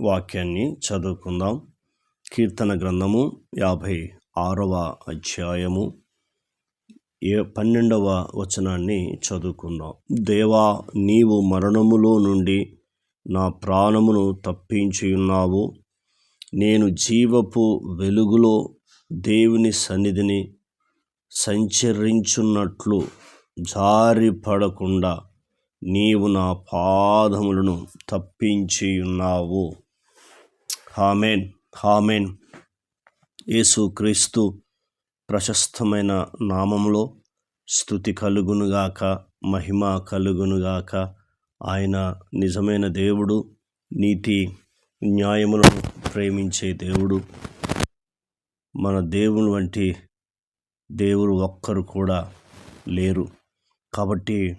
వాక్యాన్ని చదువుకుందాం. కీర్తన గ్రంథము యాభై ఆరవ అధ్యాయము. ఏ పన్నెండవ వచనాన్ని చదువుకుందాం. దేవా నీవు మరణములో నుండి నా ప్రాణమును తప్పించియున్నావు. నేను జీవపు వెలుగులో దేవుని సన్నిధిని సంచరించున్నట్లు జారిపడకుండా నీవు నా పాదములను తప్పించి ఉన్నావు. హామెన్ హామెన్ యేసుక్రీస్తు ప్రశస్తమైన నామంలో స్థుతి కలుగునుగాక మహిమ కలుగునుగాక. ఆయన నిజమైన దేవుడు నీతి న్యాయములను ప్రేమించే దేవుడు. మన దేవుని వంటి దేవుడు ఒక్కరు కూడా లేరు. కాబట్టి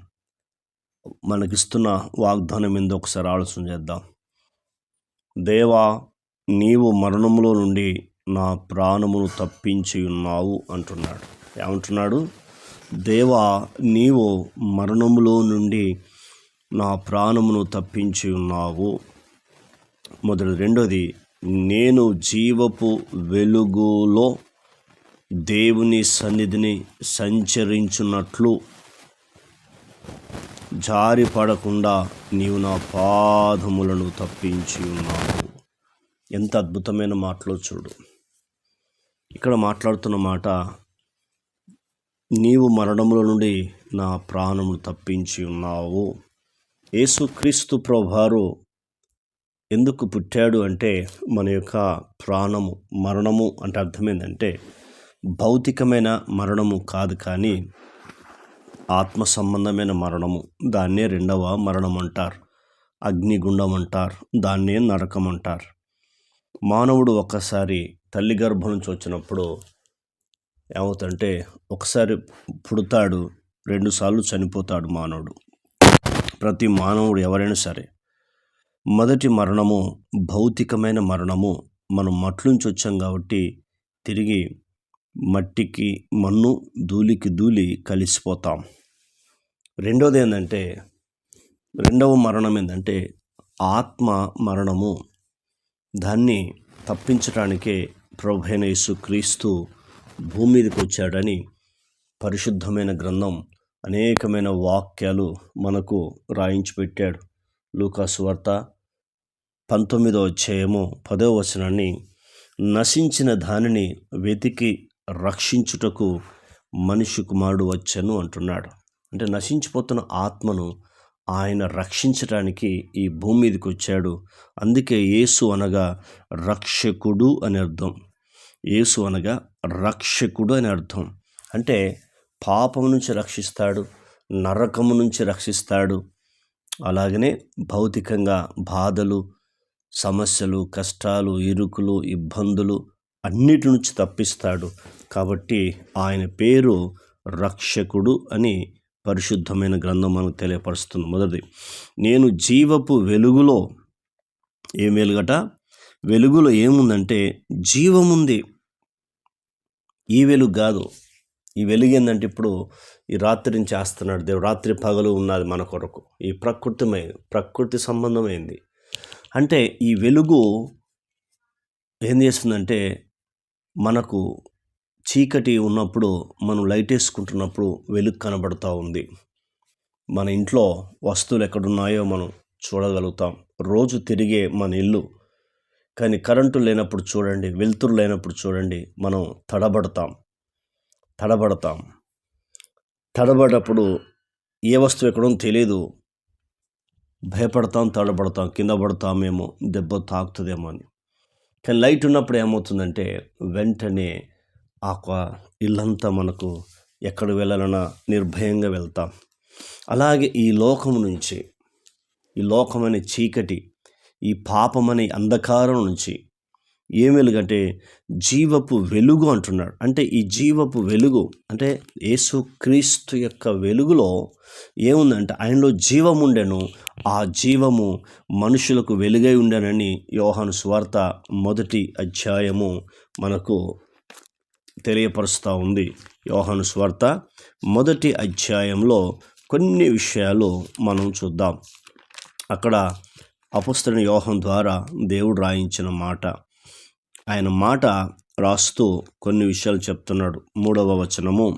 మనకిస్తున్న వాగ్దానం మీద ఒకసారి ఆలోచన చేద్దాం. దేవా నీవు మరణములో నుండి నా ప్రాణమును తప్పించి ఉన్నావు అంటున్నాడు. ఏమంటున్నాడు? దేవా నీవు మరణములో నుండి నా ప్రాణమును తప్పించి ఉన్నావు. మొదటి రెండోది నేను జీవపు వెలుగులో దేవుని సన్నిధిని సంచరించున్నట్లు జారి పడకుండా నీవు నా పాదములను తప్పించి ఉన్నావు. ఎంత అద్భుతమైన మాటలో చూడు. ఇక్కడ మాట్లాడుతున్న మాట నీవు మరణముల నుండి నా ప్రాణమును తప్పించి ఉన్నావు. యేసుక్రీస్తు ప్రభారు ఎందుకు పుట్టాడు అంటే మన యొక్క ప్రాణము మరణము అంటే అర్థమైందంటే భౌతికమైన మరణము కాదు కానీ ఆత్మ సంబంధమైన మరణము. దాన్నే రెండవ మరణం అంటారు అగ్నిగుండం అంటారు దాన్నే నరకం అంటారు మానవుడు ఒక్కసారి తల్లి గర్భం నుంచి వచ్చినప్పుడు ఏమవుతుంటే ఒకసారి పుడతాడు రెండుసార్లు చనిపోతాడు మానవుడు. ప్రతి మానవుడు ఎవరైనా సరే. మొదటి మరణము భౌతికమైన మరణము. మనం మట్లుంచి వచ్చాం కాబట్టి తిరిగి మట్టికి మన్ను ధూళికి ధూళి కలిసిపోతాం. రెండోది ఏంటంటే రెండవ మరణం ఏంటంటే ఆత్మ మరణము. దాన్ని తప్పించడానికే ప్రభైన క్రీస్తు భూమి మీదకి వచ్చాడని పరిశుద్ధమైన గ్రంథం అనేకమైన వాక్యాలు మనకు రాయించి పెట్టాడు. లూకాసు వార్త పంతొమ్మిదో అధ్యాయము పదో వచనాన్ని నశించిన దానిని వెతికి రక్షించుటకు మనిషి కుమారుడు వచ్చను అంటున్నాడు. అంటే నశించిపోతున్న ఆత్మను ఆయన రక్షించడానికి ఈ భూమి మీదకి వచ్చాడు. అందుకే యేసు అనగా రక్షకుడు అని అర్థం. యేసు అనగా రక్షకుడు అని అర్థం. అంటే పాపం నుంచి రక్షిస్తాడు నరకము నుంచి రక్షిస్తాడు. అలాగనే భౌతికంగా బాధలు సమస్యలు కష్టాలు ఇరుకులు ఇబ్బందులు అన్నిటి నుంచి తప్పిస్తాడు. కాబట్టి ఆయన పేరు రక్షకుడు అని పరిశుద్ధమైన గ్రంథం మనకు తెలియపరుస్తుంది. మొదటిది నేను జీవపు వెలుగులో ఏం వెలుగట? వెలుగులో ఏముందంటే జీవముంది. ఈ వెలుగు కాదు. ఈ వెలుగు ఏంటంటే ఇప్పుడు ఈ రాత్రిని చేస్తున్నాడు దేవుడు. రాత్రి పగలు ఉన్నది మన కొరకు. ఈ ప్రకృతిమైంది ప్రకృతి సంబంధమైంది. అంటే ఈ వెలుగు ఏం చేస్తుందంటే మనకు చీకటి ఉన్నప్పుడు మనం లైట్ వేసుకుంటున్నప్పుడు వెలుగు కనబడుతూ ఉంది. మన ఇంట్లో వస్తువులు ఎక్కడున్నాయో మనం చూడగలుగుతాం. రోజు తిరిగే మన ఇల్లు. కానీ కరెంటు లేనప్పుడు చూడండి వెలుతురు లేనప్పుడు చూడండి మనం తడబడతాం. తడబడతాం. తడబడప్పుడు ఏ వస్తువు ఎక్కడో తెలియదు భయపడతాం తడబడతాం కింద పడతామేమో దెబ్బ తాకుతుందేమో అని. కానీ లైట్ ఉన్నప్పుడు ఏమవుతుందంటే వెంటనే ఆ ఇల్లంతా మనకు ఎక్కడ వెళ్ళాలన్నా నిర్భయంగా వెళ్తాం. అలాగే ఈ లోకం నుంచి ఈ లోకమనే చీకటి ఈ పాపమనే అంధకారం నుంచి ఏం వెలుగంటే జీవపు వెలుగు అంటున్నాడు. అంటే ఈ జీవపు వెలుగు అంటే యేసుక్రీస్తు యొక్క వెలుగులో ఏముందంటే ఆయనలో జీవం ఉండెను ఆ జీవము మనుషులకు వెలుగై ఉండనని యోహాను స్వార్త మొదటి అధ్యాయము మనకు తెలియపరుస్తూ ఉంది. యోహాను స్వార్త మొదటి అధ్యాయంలో కొన్ని విషయాలు మనం చూద్దాం. అక్కడ అపుస్తని యోహం ద్వారా దేవుడు రాయించిన మాట. ఆయన మాట రాస్తూ కొన్ని విషయాలు చెప్తున్నాడు. మూడవ వచనము.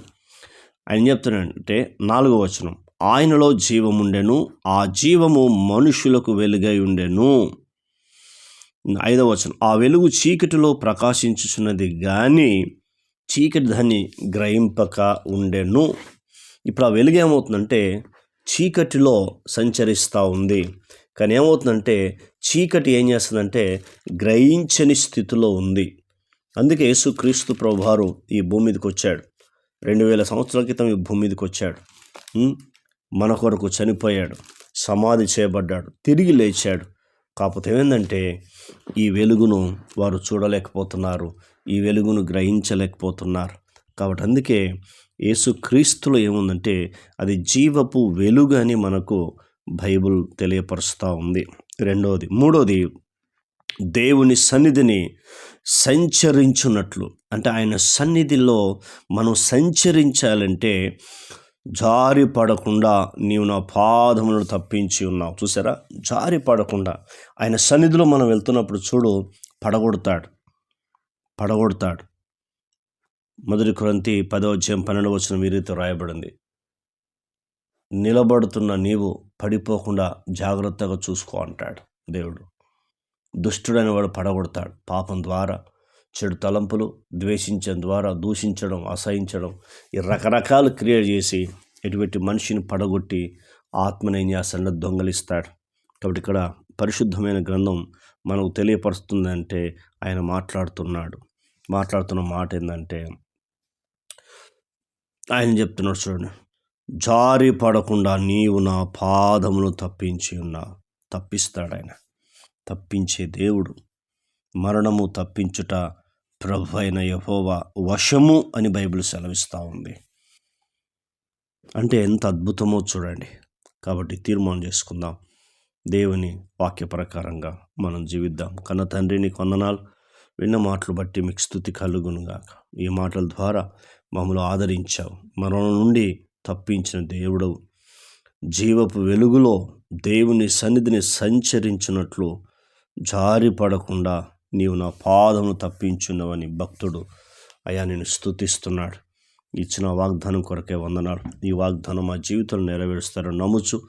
ఆయన చెప్తున్నాడంటే నాలుగవ వచనం. ఆయనలో జీవముండెను ఆ జీవము మనుషులకు వెలుగై ఉండెను. ఐదవ వచనం. ఆ వెలుగు చీకటిలో ప్రకాశించుచున్నది కానీ చీకటి దాన్ని గ్రహింపక ఉండెను. ఇప్పుడు ఆ వెలుగు ఏమవుతుందంటే చీకటిలో సంచరిస్తూ ఉంది. కానీ ఏమవుతుందంటే చీకటి ఏం చేస్తుందంటే గ్రహించని స్థితిలో ఉంది. అందుకే యేసుక్రీస్తు ప్రభువారు ఈ భూమి మీదకి వచ్చాడు. రెండు వేల సంవత్సరాల క్రితం ఈ భూమి మీదకి వచ్చాడు. మన కొరకు చనిపోయాడు. సమాధి చేయబడ్డాడు. తిరిగి లేచాడు. కాకపోతే ఏంటంటే ఈ వెలుగును వారు చూడలేకపోతున్నారు. ఈ వెలుగును గ్రహించలేకపోతున్నారు. కాబట్టి అందుకే యేసుక్రీస్తులో ఏముందంటే అది జీవపు వెలుగు అని మనకు బైబుల్ తెలియపరుస్తూ ఉంది. రెండవది మూడవది దేవుని సన్నిధిని సంచరించున్నట్లు అంటే ఆయన సన్నిధిలో మనం సంచరించాలంటే జారి పడకుండా నీవు నా పాదములను తప్పించి ఉన్నావు. చూసారా? జారి పడకుండా. ఆయన సన్నిధిలో మనం వెళ్తున్నప్పుడు చూడు పడగొడతాడు. పడగొడతాడు. మొదటి క్రంతి పదో పన్నెండు వచ్చిన వీరితో రాయబడింది. నిలబడుతున్న నీవు పడిపోకుండా జాగ్రత్తగా చూసుకో అంటాడు దేవుడు. దుష్టుడైన వాడు పడగొడతాడు. పాపం ద్వారా చెడు తలంపులు ద్వేషించడం ద్వారా దూషించడం అసహించడం ఈ రకరకాలు క్రియేట్ చేసి ఎటువంటి మనిషిని పడగొట్టి ఆత్మని దొంగలిస్తాడు. కాబట్టి ఇక్కడ పరిశుద్ధమైన గ్రంథం మనకు తెలియపరుస్తుందంటే ఆయన మాట్లాడుతున్నాడు. మాట్లాడుతున్న మాట ఏంటంటే ఆయన చెప్తున్నాడు చూడండి జారి పడకుండా నీవు నా పాదమును తప్పించి ఉన్నా తప్పిస్తాడు ఆయన. తప్పించే దేవుడు మరణము తప్పించుట ప్రభు అయిన యహోవా వశము అని బైబిల్ సెలవిస్తూ ఉంది. అంటే ఎంత అద్భుతమో చూడండి. కాబట్టి తీర్మానం చేసుకుందాం. దేవుని వాక్య ప్రకారంగా మనం జీవిద్దాం. కన్న తండ్రిని కొందనాలు విన్న మాటలు బట్టి మీకు స్థుతి కలుగునుగాక ఈ మాటల ద్వారా మమ్మల్ని ఆదరించావు. మరణం నుండి తప్పించిన దేవుడు జీవపు వెలుగులో దేవుని సన్నిధిని సంచరించినట్లు జారిపడకుండా నీవు నా పాదమును తప్పించున్నావని భక్తుడు. అయా నేను స్థుతిస్తున్నాడు ఇచ్చిన వాగ్దానం కొరకే వందనాలు. ఈ వాగ్దానం మా జీవితంలో నెరవేరుస్తారని నమ్ముచు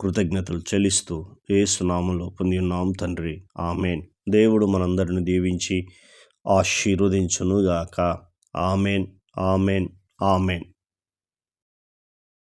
కృతజ్ఞతలు చెల్లిస్తూ ఏసునామంలో పొంది ఉన్నాం తండ్రి. ఆమెన్. దేవుడు మనందరిని దీవించి ఆశీర్వదించునుగాక. ఆమెన్. ఆమెన్. ఆమెన్.